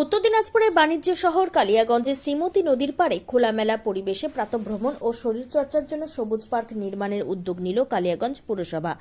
উত্তর দিনাজপুরের বাণিজ্য শহর কালিয়াগঞ্জে শ্রীমতী নদীর পাড়ে খোলামেলা পরিবেশে প্রাতভ্রমণ ও শরীরচর্চার জন্য সবুজ পার্ক নির্মাণের উদ্যোগ নিল কালিয়াগঞ্জ পুরসভা।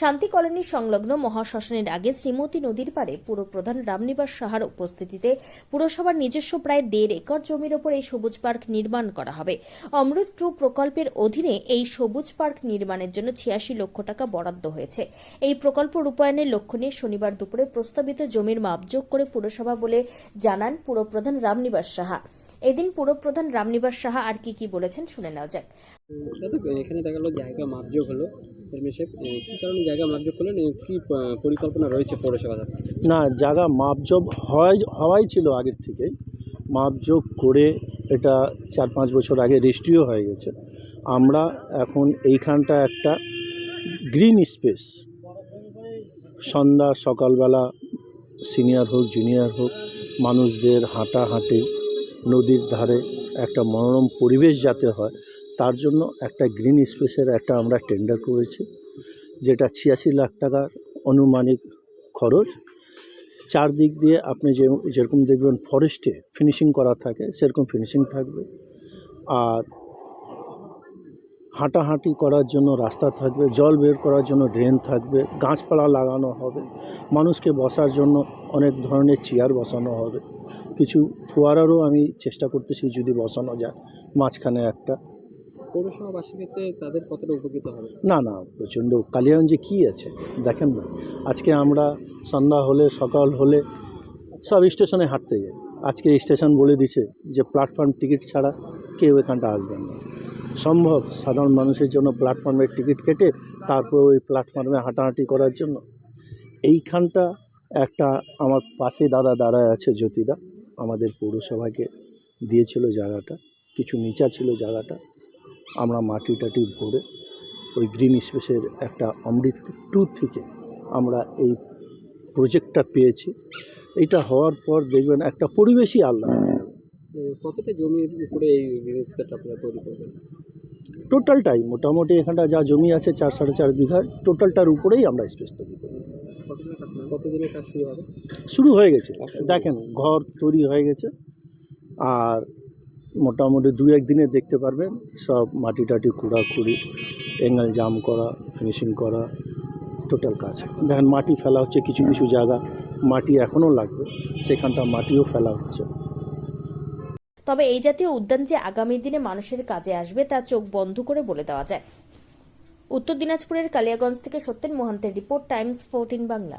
শান্তি কলোনি সংলগ্ন মহাশ্মশানের আগে শ্রীমতী নদীর পাড়ে পুরপ্রধান রামনিবাস সাহার উপস্থিতিতে পুরসভার নিজস্ব প্রায় দেড় একর জমির ওপর এই সবুজ পার্ক নির্মাণ করা হবে। অমৃত টু প্রকল্পের অধীনে এই সবুজ পার্ক নির্মাণের জন্য ছিয়াশি লক্ষ টাকা বরাদ্দ হয়েছে। এই প্রকল্প রূপায়ণের লক্ষ্য নিয়ে শনিবার দুপুরে প্রস্তাবিত জমির মাপযোগ করে পুরসভা বলে জানান পুরপ্রধান রামনিবাস সাহা। এদিন পুরপ্রধান রামনিবাস সাহা আর কি কি বলেছেন শুনে নেওয়া যাক। এখানে দেখা গেলো জায়গা মাপযোগ হলো। এর কী কারণে জায়গা মাপযোগ করলেন? কী পরিকল্পনা রয়েছে পৌরসভা দ্বারা? না জায়গা মাপজোগ হয় হওয়াই ছিল আগের থেকেই। মাপজোগ করে এটা চার পাঁচ বছর আগে রেজিস্ট্রিও হয়ে গেছে। আমরা এখন এইখানটা একটা গ্রিন স্পেস। সন্ধ্যা সকালবেলা সিনিয়র হোক জুনিয়র হোক মানুষদের হাঁটাহাঁটি, নদীর ধারে একটা মনোরম পরিবেশ যাতে হয়, তার জন্য একটা গ্রিন স্পেসের একটা আমরা টেন্ডার করেছি, যেটা ছিয়াশি লাখ টাকার অনুমানিক খরচ। চারদিক দিয়ে আপনি যে, যেরকম দেখবেন ফরেস্টে ফিনিশিং করা থাকে, সেরকম ফিনিশিং থাকবে। আর হাঁটাহাঁটি করার জন্য রাস্তা থাকবে জল বের করার জন্য ড্রেন থাকবে গাছপালা লাগানো হবে মানুষকে বসার জন্য অনেক ধরনের চেয়ার বসানো হবে। কিছু ফোয়ারারও আমি চেষ্টা করতেছি যদি বসানো যায় মাঝখানে একটা। পৌরসভাবাসীর ক্ষেত্রে তাদের কতটা উপকৃত হবে? না না প্রচণ্ড কালিয়াগঞ্জে কী আছে দেখেন না। আজকে আমরা সন্ধ্যা হলে সকাল হলে সব স্টেশনে হাঁটতে যাই। আজকে স্টেশন বলে দিছে যে প্ল্যাটফর্ম টিকিট ছাড়া কেউ এখানটা আসবেন না। সম্ভব সাধারণ মানুষের জন্য প্ল্যাটফর্মের টিকিট কেটে তারপর ওই প্ল্যাটফর্মে হাঁটাহাঁটি করার জন্য। এইখানটা একটা আমার পাশে দাদা দাঁড়ায় আছে জ্যোতিদা, আমাদের পৌরসভাকে দিয়েছিল জায়গাটা, কিছু নিচা ছিল জায়গাটা। আমরা মাটি টাটি ভরে ওই গ্রিন স্পেসের একটা অমৃত টু থেকে আমরা এই প্রজেক্টটা পেয়েছি। এটা হওয়ার পর দেখবেন একটা পরিবেশই আলাদা। কতটা জমির উপরে এই রিলিজটা আপনারা তৈরি করবেন? টোটালটাই মোটামুটি এখানটা যা জমি আছে চার, সাড়ে চার বিঘা, টোটালটার উপরেই আমরা স্পেস তৈরি করি। শুরু হয়ে গেছে। দেখেন, ঘর তৈরি হয়ে গেছে। আর মোটামুটি দু একদিনে দেখতে পারবেন, সব মাটি টাটি কুড়াকুড়ি এঙ্গেল জাম করা ফিনিশিং করা, টোটাল কাজ। দেখেন, মাটি ফেলা হচ্ছে কিছু কিছু জায়গা। মাটি এখনও লাগবে, সেখানটা মাটিও ফেলা হচ্ছে। তবে এই জাতীয় উদ্যান যে আগামী দিনে মানুষের কাজে আসবে তা চোখ বন্ধ করে বলে দেওয়া যায়। উত্তর দিনাজপুরের কালিয়াগঞ্জ থেকে সত্যেন মোহান্তের রিপোর্ট, টাইমস ফোরটিন বাংলা।